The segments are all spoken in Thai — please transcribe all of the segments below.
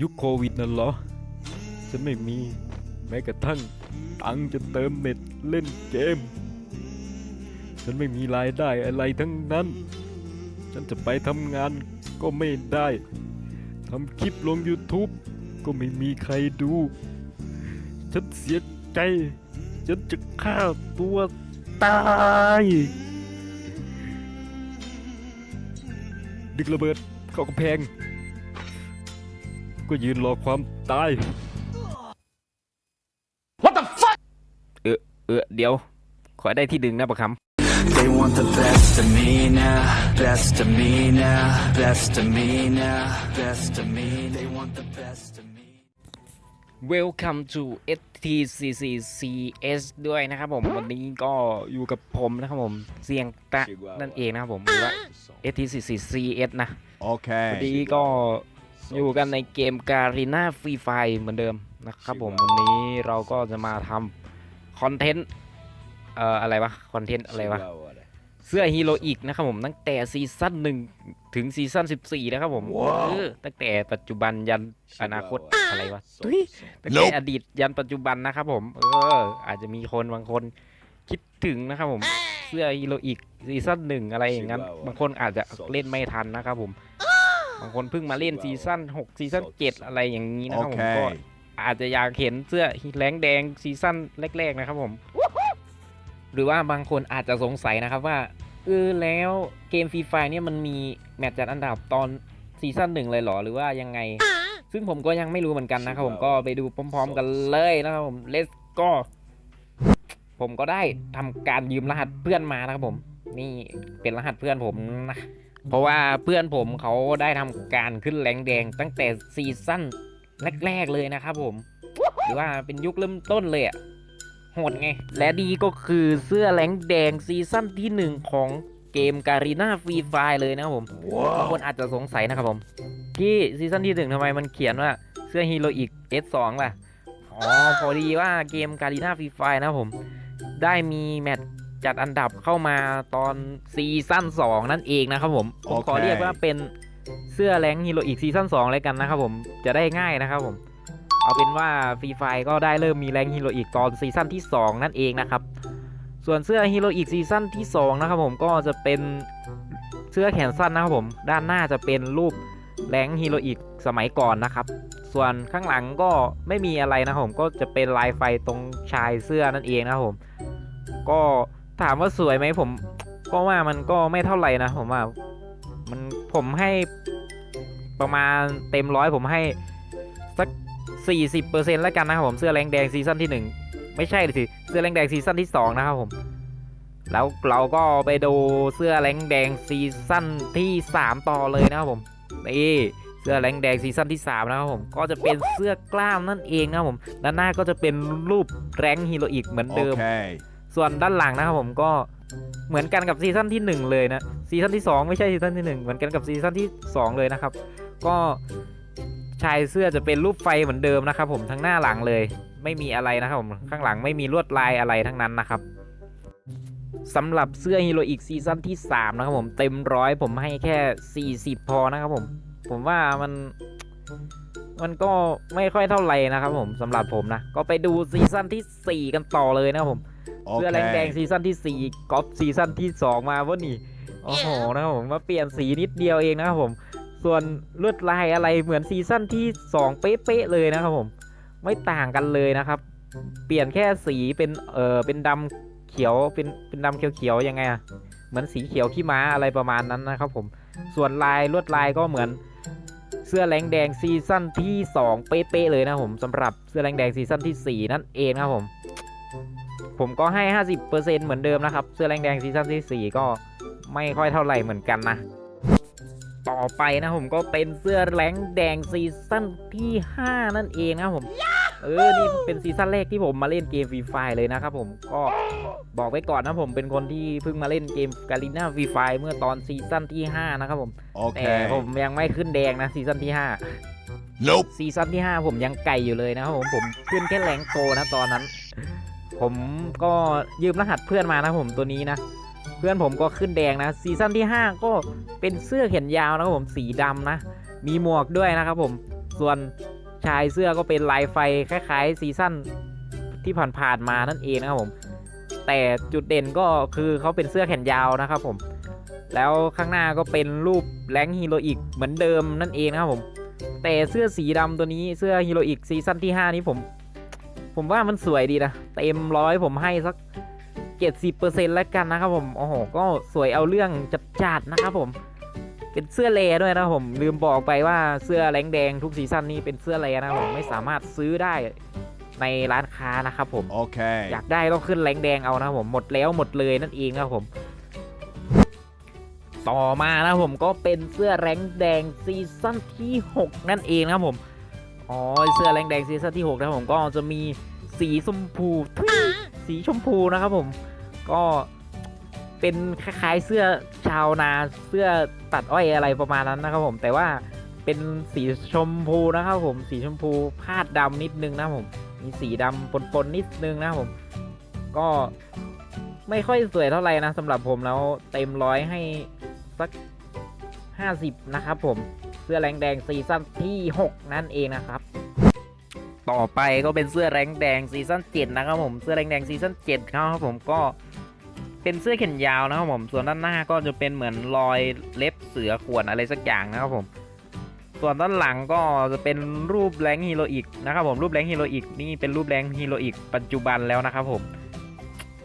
ยุคโควิดนั่นเหรอ ฉันไม่มีแม้กระทั่งตังจะเติมเน็ตเล่นเกม ฉันไม่มีรายได้อะไรทั้งนั้น ฉันจะไปทำงานก็ไม่ได้ทำคลิปลง YouTube ก็ไม่มีใครดู ฉันเสียใจ ฉันจะฆ่าตัวตายดึกระเบิดเข้ากำแพง ก็ยืนรอความตายเออเออเดี๋ยว ขอได้ที่ดึงนะประคำ They want the best of me now, best of me now, best of me now, best of me. They want the best of me. Welcome to STCC CS ด้วยนะครับผม วันนี้ก็อยู่กับผมนะครับผมเสียงตะนั่นเองนะครับผมหรือว่า STCC CS นะ Okay. วันนี้ก็ อยู่กันในเกมการีนาฟรีไฟเหมือนเดิมนะครับผมวันนี้เราก็จะมาทำคอนเทนต์เอ่ออะไรวะคอนเทนต์อะไรวะเสื้อฮีโร่อีกนะครับผมตั้งแต่ซีซั่นหนึ่งถึงซีซั่น14นะครับผมว้าวเออตั้งแต่ปัจจุบันยันอนาคตอะไรวะตุ้ยตั้งแต่ Nope อดีตยันปัจจุบันนะครับผมเอออาจจะมีคนบางคนคิดถึงนะครับผมเสื้อฮีโร่อีกซีซั่นหนึ่งอะไรอย่างนั้น บางคนอาจจะเล่นไม่ทันนะครับผม บางคนเพิ่งมาเล่นซีซั่น6ซีซั่น7 อะไรอย่างนี้นะครับผมก็ Okay. อาจจะอยากเห็นเสื้อแรงแดงซีซั่นแรก ๆ นะครับผม หรือว่าบางคนอาจจะสงสัยนะครับว่าเออแล้วเกมฟรีไฟเนี่ยมันมีแมตช์จัดอันดับตอนซีซั่นหนึ่งเลยเหรอหรือว่ายังไง ซึ่งผมก็ยังไม่รู้เหมือนกันนะครับผมก็ไปดูพร้อม ๆ กันเลยนะครับผม let's go ผมก็ได้ทำการยืมรหัสเพื่อนมานะครับผม นี่เป็นรหัสเพื่อนผมนะ เพราะว่าเพื่อนผมเขาได้ทำการขึ้นแรงแดงตั้งแต่ซีซั่นแรกๆเลยนะครับผม หรือว่าเป็นยุคเริ่มต้นเลยอะโหดไง และดีก็คือเสื้อแรงแดงซีซั่นที่หนึ่งของเกมการีนาฟรีไฟเลยนะครับผมบางคนอาจจะสงสัยนะครับผม ที่ซีซั่นที่หนึ่งทำไมมันเขียนว่าเสื้อฮีโร่อีก S2 ล่ะ อ๋อ พอดีว่าเกมการีนาฟรีไฟนะครับผม ได้มีแมตช์ จัดอันดับเข้ามาตอนซีซั่น2 นั่นเองนะครับผมผมขอเคเรียกว่าเป็นเสื้อแรงฮีโร่อีกซีซั่น2เลยกันนะครับผมจะได้ง่ายนะครับผม เอาเป็นว่าฟรีไฟก็ได้เริ่มมีแรงฮีโร่อีกตอนซีซั่นที่ 2 นั่นเองนะครับ ส่วนเสื้อฮีโร่อีกซีซั่นที่ 2 นะครับผมก็จะเป็นเสื้อแขนสั้นนะครับผม ด้านหน้าจะเป็นรูปแรงฮีโร่อีกสมัยก่อนนะครับ ส่วนข้างหลังก็ไม่มีอะไรนะครับผมก็จะเป็นลายไฟตรงชายเสื้อนั่นเองนะครับผม ก็ ถามว่าสวยไหมผมก็ว่ามันก็ไม่เท่าไหร่นะผมว่ามันผมให้ประมาณเต็มร้อยผมให้สัก 40%แล้วกันนะครับผมเสื้อแรงแดงซีซั่นที่ 1 ไม่ใช่สิเสื้อแรงแดงซีซั่นที่ 2 นะครับผมแล้วเราก็ไปดูเสื้อแรงแดงซีซั่นที่ 3 ต่อเลยนะครับผมนี่เสื้อแรงแดงซีซั่นที่ 3 นะครับผมก็จะเป็นเสื้อกล้ามนั่นเองนะครับผมด้านหน้าก็จะเป็นรูปแรงฮีโร่อีกเหมือนเดิม Okay. ส่วนด้านหลังนะครับผมก็เหมือนกันกับซีซั่นที่ 1 เลยนะซีซั่นที่ 2 ไม่ใช่ซีซั่นที่ 1 เหมือนกันกับซีซั่นที่ 2 เลยนะครับ ก็ชายเสื้อจะเป็นรูปไฟเหมือนเดิมนะครับผมทั้งหน้าหลังเลย ไม่มีอะไรนะครับผมข้างหลังไม่มีลวดลายอะไรทั้งนั้นนะครับสำหรับเสื้อฮีโรอีกซีซั่นที่ 3 นะครับผมเต็มร้อยผมให้แค่ 40 พอนะครับผม ผมว่ามันมันก็ไม่ค่อยเท่าไหร่นะครับผมสำหรับผมนะ ก็ไปดูซีซั่นที่ 4 กันต่อเลยนะครับผม เสื้อแรงแดง Okay. ซีซั่นที่4ก๊อปซีซั่นที่2มาว่านี่โอ้โหนะครับผมมาเปลี่ยนสีนิดเดียวเองนะครับผม ส่วนลวดลายอะไรเหมือนซีซั่นที่2เป๊ะๆเลยนะครับผม ไม่ต่างกันเลยนะครับ เปลี่ยนแค่สีเป็นเออเป็นดำเขียวเป็นเป็นดำเขียวๆยังไงอะเหมือนสีเขียวขี้ม้าอะไรประมาณนั้นนะครับผม ส่วนลายลวดลายก็เหมือนเสื้อแรงแดงซีซั่นที่ 2 เป๊ะๆเลยนะครับผมสำหรับเสื้อแรงแดงซีซั่นที่ 4 นั่นเองนะครับผม ผมก็ให้ 50%เหมือนเดิมนะครับ เสื้อแรงแดงซีซั่นที่4ก็ไม่ค่อยเท่าไหร่เหมือนกันนะ ต่อไปนะผมก็เป็นเสื้อแรงแดงซีซั่นที่ 5 นั่นเองนะครับผม เออ นี่เป็นซีซั่นแรกที่ผมมาเล่นเกมฟรีไฟเลยนะครับผม ก็บอกไว้ก่อนนะผมเป็นคนที่เพิ่งมาเล่นเกมกาลิน่าฟรีไฟเมื่อตอนซีซั่นที่ 5 นะครับผมแต่ผม Okay. ยังไม่ขึ้นแดงนะซีซั่นที่ 5 Nope. ซีซั่นที่ 5 ผมยังไก่อยู่เลยนะครับผม ผมขึ้นแค่แรงโกนะตอนนั้น ผมก็ยืมรหัสเพื่อนมานะผมตัวนี้นะ เพื่อนผมก็ขึ้นแดงนะซีซั่นที่ 5 ก็เป็นเสื้อแขนยาวนะครับผมสีดำนะ มีหมวกด้วยนะครับผมส่วนชายเสื้อก็เป็นลายไฟคล้าย ๆ ซีซั่นที่ผ่านๆมานั่นเองนะครับผม แต่จุดเด่นก็คือเขาเป็นเสื้อแขนยาวนะครับผม แล้วข้างหน้าก็เป็นรูปแรงฮีโรอีกเหมือนเดิมนั่นเองนะครับผม แต่เสื้อสีดำตัวนี้เสื้อฮีโรอีกซีซั่นที่ 5 นี้ผม ผมว่ามันสวยดีนะ เต็มร้อยผมให้สัก70%แล้วกันนะครับผม โอ้โห ก็สวยเอาเรื่องจัดจัดๆนะครับผม เป็นเสื้อเลด้วยนะครับผม ลืมบอกไปว่าเสื้อแรงแดงทุกซีซั่นนี้เป็นเสื้อเลนะครับผมไม่สามารถซื้อได้ในร้านค้านะครับผม Okay. อยากได้ต้องขึ้นแรงแดงเอานะครับผมหมดแล้วหมดเลยนั่นเองนะครับผม ต่อมานะครับผมก็เป็นเสื้อแรงแดงซีซั่นที่ 6 นั่นเองนะครับผม อ๋อเสื้อแรงแดงซีซั่นที่6นะครับผมก็จะมีสีชมพูทุยสีชมพูนะครับผม ก็เป็นคล้ายๆเสื้อชาวนาเสื้อตัดอ้อยอะไรประมาณนั้นนะครับผม แต่ว่าเป็นสีชมพูนะครับผม สีชมพูพาดดำนิดนึงนะผม มีสีดำปนๆนิดนึงนะผม ก็ไม่ค่อยสวยเท่าไหร่นะสำหรับผมแล้วเต็มร้อยให้สัก 50 นะครับผม เสื้อแรงแดงซีซั่นที่ 6 นั่นเองนะครับ ต่อไปก็เป็นเสื้อแรงแดงซีซั่น7นะครับผมเสื้อแรงแดงซีซั่น7ครับผมก็เป็นเสื้อแขนยาวนะครับผมส่วนด้านหน้าก็จะเป็นเหมือนรอยเล็บเสือข่วนอะไรสักอย่างนะครับผมส่วนด้านหลังก็จะเป็นรูปแรงฮีโรอีกนะครับผมรูปแรงฮีโรอีกนี่เป็นรูปแรงฮีโรอีกปัจจุบันแล้วนะครับผม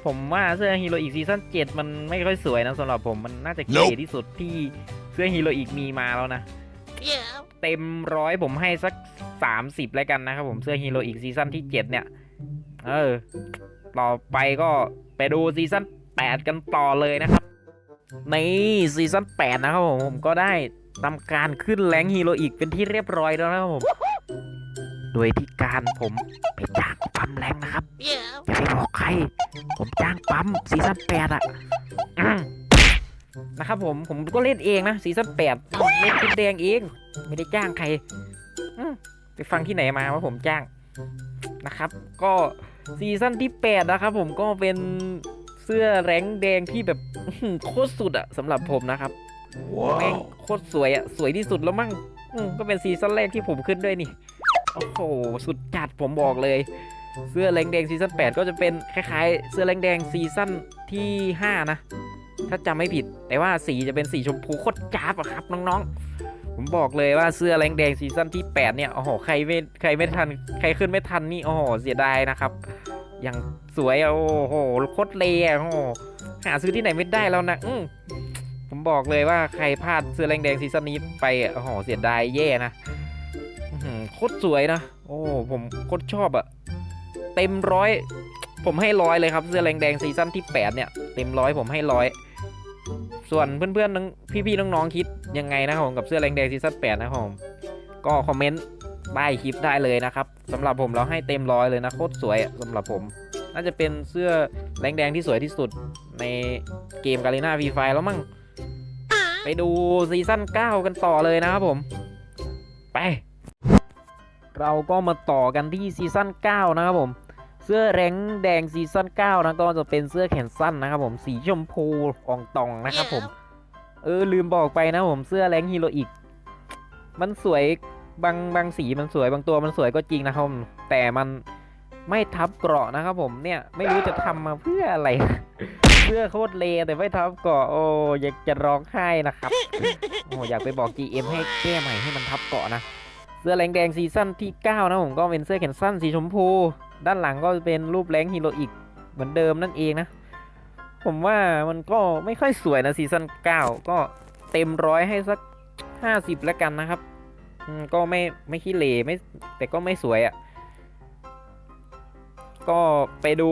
ผมว่าเสื้อฮีโรอีกซีซั่น7มันไม่ค่อยสวยนะสำหรับผมมันน่าจะเก๋ที่สุดที่เสื้อฮีโรอีกมีมาแล้วนะ เต็มร้อยผมให้สัก 30 แล้วกันนะครับผมเสื้อฮีโรอีกซีซั่นที่ 7 เนี่ย เออ ต่อไปก็ไปดูซีซั่น8 กันต่อเลยนะครับ ในซีซั่น8 นะครับผมผมก็ได้ทำการขึ้นแรงฮีโรอีกเป็นที่เรียบร้อยแล้วนะครับผม โดยที่การผมไปจ้างปั๊มแรงนะครับอย่าไปบอกใคร ผมจ้างปั๊มซีซั่นแปดอะอืมนะครับผมผมก็เล่นเองนะซีซั่นแปดเล่นชุดแดงเอง ไม่ได้จ้างใครอืมไปฟังที่ไหนมาว่าผมจ้างนะครับ ก็ซีซั่นที่แปดนะครับ ผมก็เป็นเสื้อแรงแดงที่แบบอื้อหือโคตรสุดอะสำหรับผมนะครับแม่ง Wow. โคตรสวยอะสวยที่สุดแล้วมั้งอืมก็เป็นซีซั่นแรกที่ผมขึ้นด้วยนี่โอ้โหสุดจัดผมบอกเลย เสื้อแรงแดงซีซั่น8 ก็จะเป็นคล้ายๆ เสื้อแรงแดงซีซั่นที่ 5 นะ ถ้าจำไม่ผิด แต่ว่าสีจะเป็นสีชมพูโคตรจ้าบอะครับน้องๆ ผมบอกเลยว่าเสื้อแรงแดงซีซั่นที่ 8 เนี่ยโอ้โหใครไม่ใครไม่ทัน ใครขึ้นไม่ทันนี่โอ้โหเสียดายนะครับอย่างสวยโอ้โหโคตรเลยอะโอ้โหหาซื้อที่ไหนไม่ได้แล้วนะอืมผมบอกเลยว่าใครพลาดเสื้อแรงแดงซีซั่นนี้ไปอะโอ้โหเสียดายแย่นะโคตรสวยนะโอ้ผมโคตรชอบอะเต็มร้อยผมให้ร้อยเลยครับเสื้อแรงแดงซีซั่นที่ 8 เนี่ยเต็มร้อยผมให้ร้อย ส่วนเพื่อนๆน้องพี่ๆน้องๆคิดยังไงนะครับผมกับเสื้อแรงแดงซีซั่น8นะครับผมก็คอมเมนต์ใต้คลิปได้เลยนะครับสำหรับผมเราให้เต็มร้อยเลยนะโคตรสวยอะสำหรับผม น่าจะเป็นเสื้อแรงแดงที่สวยที่สุดในเกมกาลิน่าฟรีไฟแล้วมั้งไปดูซีซั่น9 กันต่อเลยนะครับผม ไป เราก็มาต่อกันที่ซีซั่น9 นะครับผม เสื้อแรงแดงซีซั่น9นะก็จะเป็นเสื้อแขนสั้นนะครับผมสีชมพูอ่องตองนะครับผม เออลืมบอกไปนะผมเสื้อแรงฮีโรอีก มันสวยบางบางสีมันสวยบางตัวมันสวยก็จริงนะครับผมแต่มันไม่ทับเกราะนะครับผมเนี่ยไม่รู้จะทำมาเพื่ออะไร เสื้อโคตรเลแต่ไม่ทับเกราะโอ้อยากจะร้องไห้นะครับโอ้อยากไปบอก GM ให้แก้ใหม่ให้มันทับเกาะนะเสื้อแรงแดงซีซั่นที่ 9 นะผมก็เป็นเสื้อแขนสั้นสีชมพู ด้านหลังก็เป็นรูปแรงฮีโรอีกเหมือนเดิมนั่นเองนะ ผมว่ามันก็ไม่ค่อยสวยนะซีซั่น9 ก็เต็มร้อยให้สัก 50 แล้วกันนะครับ ก็ไม่ไม่ขี้เหร่ไม่แต่ก็ไม่สวยอะ่ะ ก็ไปดู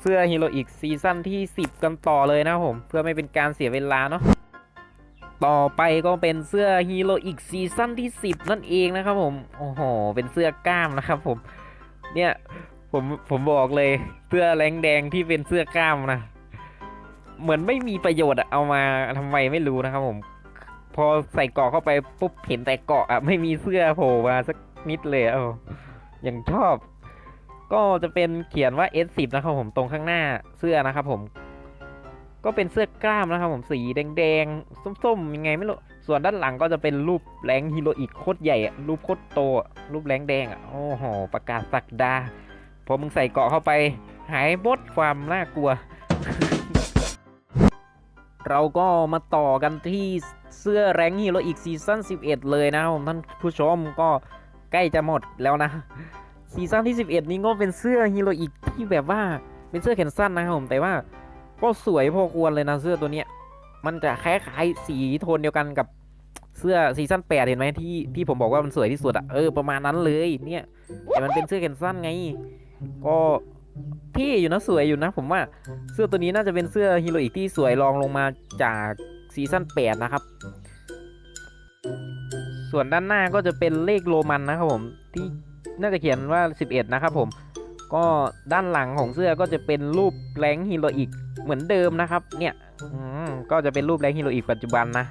เสื้อฮีโรอีกซีซั่นที่ 10 กันต่อเลยนะผม เพื่อไม่เป็นการเสียเวลาเนาะต่อไปก็เป็นเสื้อฮีโร่อีกซีซั่นที่ 10 นั่นเองนะครับผม โอ้โห เป็นเสื้อกล้ามนะครับผม เนี่ยผมผมบอกเลยเสื้อแรงแดงที่เป็นเสื้อกล้ามนะเหมือนไม่มีประโยชน์อะเอามาทำไมไม่รู้นะครับผม พอใส่เกาะเข้าไปปุ๊บเห็นแต่เกาะอะไม่มีเสื้อโผล่มาสักนิดเลยเอะโอ้ยังชอบ ก็จะเป็นเขียนว่า S10 นะครับผมตรงข้างหน้าเสื้อนะครับผม ก็เป็นเสื้อกล้ามนะครับผมสีแดงๆส้มๆยังไงไม่รู้ ส่วนด้านหลังก็จะเป็นรูปแรงฮีโรอีกโคตรใหญ่อะรูปโคตรโตอะรูปแรงแดงอะโอ้โหประกาศสักดาพอมึงใส่เกาะเข้าไป หายบดความน่ากลัว เราก็มาต่อกันที่เสื้อแรงฮีโรอีกซีซั่น11 เลยนะครับท่านผู้ชมก็ใกล้จะหมดแล้วนะซีซั่นที่ 11 นี้ก็เป็นเสื้อฮีโรอีกที่แบบว่าเป็นเสื้อแขนสั้นนะครับผมแต่ว่าก็สวยพอควรเลยนะเสื้อตัวเนี้ยมันจะคล้ายๆสีโทนเดียวกันกับ เสื้อซีซั่น8เห็นไหมที่ที่ผมบอกว่ามันสวยที่สุดอะเออประมาณนั้นเลยเนี่ยแต่มันเป็นเสื้อแขนสั้นไง ก็เท่อยู่นะสวยอยู่นะ ผมว่าเสื้อตัวนี้น่าจะเป็นเสื้อฮีโร่อีกที่สวยรองลงมาจากซีซั่น8นะครับ ส่วนด้านหน้าก็จะเป็นเลขโรมันนะครับผมที่น่าจะเขียนว่า 11 นะครับผม ก็ด้านหลังของเสื้อก็จะเป็นรูปแรงฮีโร่อีกเหมือนเดิมนะครับ เนี่ยก็จะเป็นรูปแรงฮีโร่อีกปัจจุบันนะ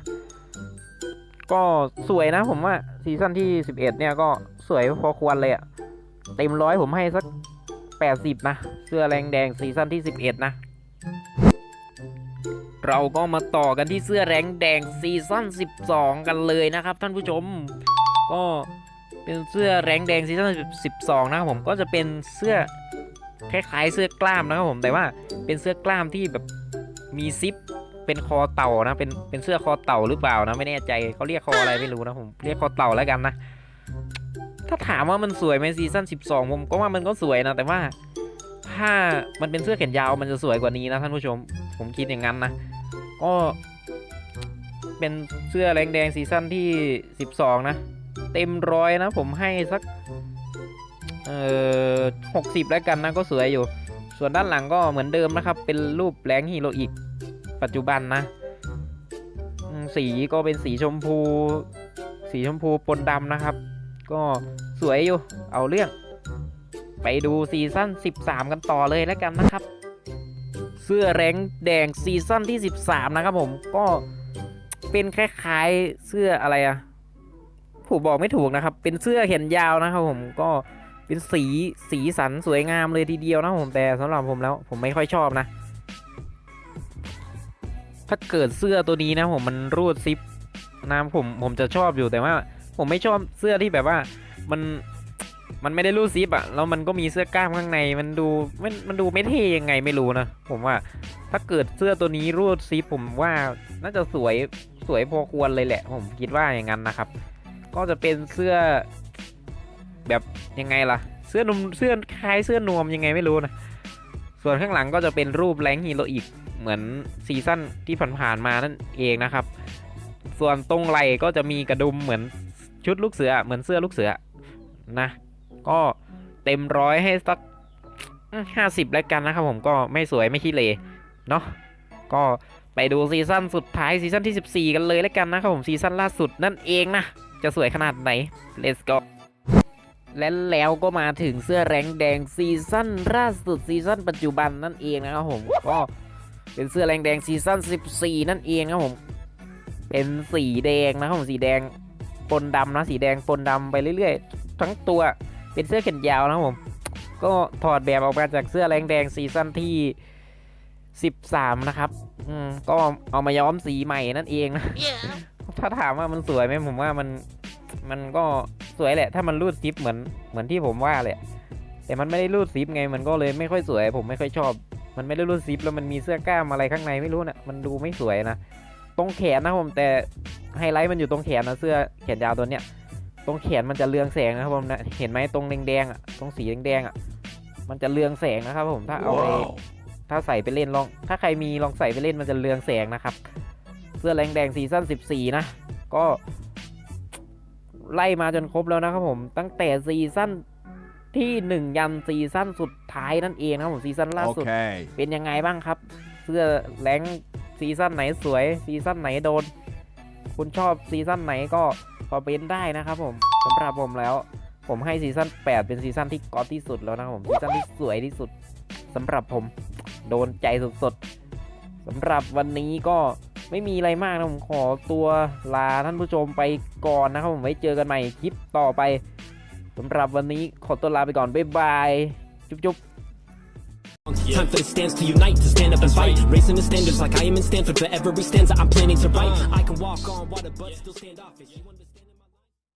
ก็สวยนะผมว่าซีซั่นที่ 11 เนี่ยก็สวยพอควรเลยอะเต็มร้อยผมให้สัก 80 นะ เสื้อแรงแดงซีซั่นที่ 11 นะ เราก็มาต่อกันที่เสื้อแรงแดงซีซั่น12 กันเลยนะครับท่านผู้ชม ก็เป็นเสื้อแรงแดงซีซั่น12 นะครับผมก็จะเป็นเสื้อคล้ายๆเสื้อกล้ามนะครับผมแต่ว่าเป็นเสื้อกล้ามที่แบบมีซิป เป็นคอเต่านะ เป็นเป็นเสื้อคอเต่าหรือเปล่านะ ไม่แน่ใจเขาเรียกคออะไรไม่รู้นะผมเรียกคอเต่าแล้วกันนะ ถ้าถามว่ามันสวยไหมซีซั่น12 ผมก็ว่ามันก็สวยนะ แต่ว่าถ้ามันเป็นเสื้อแขนยาวมันจะสวยกว่านี้นะท่านผู้ชม ผมคิดอย่างนั้นนะ ก็เป็นเสื้อแรงแดงซีซั่นที่ 12 นะ เต็มร้อยนะ ผมให้สักเอ่อหกสิบแล้วกันนะก็สวยอยู่ ส่วนด้านหลังก็เหมือนเดิมนะครับ เป็นรูปแรงฮีโรอีก ปัจจุบันนะ สีก็เป็นสีชมพู สีชมพูปนดำนะครับ ก็สวยอยู่ เอาเรื่อง ไปดูซีซั่น 13 กันต่อเลยแล้วกันนะครับ เสื้อแรงแดงซีซั่นที่ 13 นะครับผม ก็เป็นคล้ายๆเสื้ออะไรอะผมบอกไม่ถูกนะครับ เป็นเสื้อแขนยาวนะครับผม ก็เป็นสีสีสันสวยงามเลยทีเดียวนะผม แต่สำหรับผมแล้วผมไม่ค่อยชอบนะ ถ้าเกิดเสื้อตัวนี้นะผมมันรูดซิปนะผมผมจะชอบอยู่แต่ว่า ผมไม่ชอบเสื้อที่แบบว่ามันมันไม่ได้รูดซิปอะแล้วมันก็มีเสื้อกล้ามข้างในมันดูมันมันดูไม่เท่ยังไงไม่รู้นะผมว่า ถ้าเกิดเสื้อตัวนี้รูดซิปผมว่าน่าจะสวยสวยพอควรเลยแหละ ผมคิดว่าอย่างนั้นนะครับ ก็จะเป็นเสื้อแบบยังไงล่ะ เสื้อนมเสื้อคล้ายเสื้อนวมยังไงไม่รู้นะส่วนข้างหลังก็จะเป็นรูปแรงฮีโรอีก เหมือนซีซั่นที่ผ่านๆมานั่นเองนะครับ ส่วนตรงไหล่ก็จะมีกระดุมเหมือนชุดลูกเสือเหมือนเสื้อลูกเสือนะ ก็เต็มร้อยให้สักห้าสิบแล้วกันนะครับผมก็ไม่สวยไม่ขี้เลเนาะก็ไปดูซีซั่นสุดท้ายซีซั่นที่ 14 กันเลยแล้วกันนะครับผมซีซั่นล่าสุดนั่นเองนะ จะสวยขนาดไหน let's go และแล้วก็มาถึงเสื้อแรงแดงซีซั่นล่าสุดซีซั่นปัจจุบันนั่นเองนะครับผมก็ เป็นเสื้อแรงแดงซีซั่น14 นั่นเองนะครับผม เป็นสีแดงนะครับผมสีแดงปนดำนะสีแดงปนดำไปเรื่อยๆ ทั้งตัวเป็นเสื้อแขนยาวนะครับผม ก็ถอดแบบออกมาจากเสื้อแรงแดงซีซั่นที่ 13 นะครับ อืมก็เอามาย้อมสีใหม่นั่นเองนะถ้าถามว่ามันสวยไหมผมว่ามันมันก็สวยแหละ ถ้ามันรูดซิปเหมือนเหมือนที่ผมว่าแหละแต่มันไม่ได้รูดซิปไงมันก็เลยไม่ค่อยสวย ผมไม่ค่อยชอบ มันไม่ได้รูดซิปแล้วมันมีเสื้อกล้ามอะไรข้างในไม่รู้นะ่ะมันดูไม่สวยนะตรงแขนนะครับผมแต่ไฮไลท์มันอยู่ตรงแขนนะเสื้อแขนยาวตัวเนี้ยตรงแขนมันจะเรืองแสงนะครับผมนะเห็นไหมตรงแดงๆอะตรงสีแดงๆอะมันจะเรืองแสงนะครับผมถ้าเอาไปถ้าใส่ไปเล่นลอง ถ้าใครมีลองใส่ไปเล่นมันจะเรืองแสงนะครับ เสื้อแรงแดงซีซั่น14 นะ ก็ไล่มาจนครบแล้วนะครับผมตั้งแต่ซีซั่น ที่ 1 ยันซีซั่นสุดท้ายนั่นเองนะครับผมซีซั่นล่าสุด Okay. เป็นยังไงบ้างครับ เสื้อแรงซีซั่นไหนสวยซีซั่นไหนโดน คุณชอบซีซั่นไหนก็คอมเมนต์ได้นะครับผมสำหรับผมแล้ว ผมให้ซีซั่น8 เป็นซีซั่นที่ก๊อตที่สุดแล้วนะครับผมซีซั่นที่สวยที่สุดสำหรับผมโดนใจสุดๆสำหรับวันนี้ก็ไม่มีอะไรมากนะผมขอตัวลาท่านผู้ชมไปก่อนนะครับผมไว้เจอกันใหม่คลิปต่อไป สำหรับวันนี้ขอตัวลาไปก่อนบ๊ายบายจุ๊บๆ Time for the stands to unite, to stand up and fight. Raising the standards like I am in Stanford for every stanza I'm planning to write. I can walk on water, but still stand off.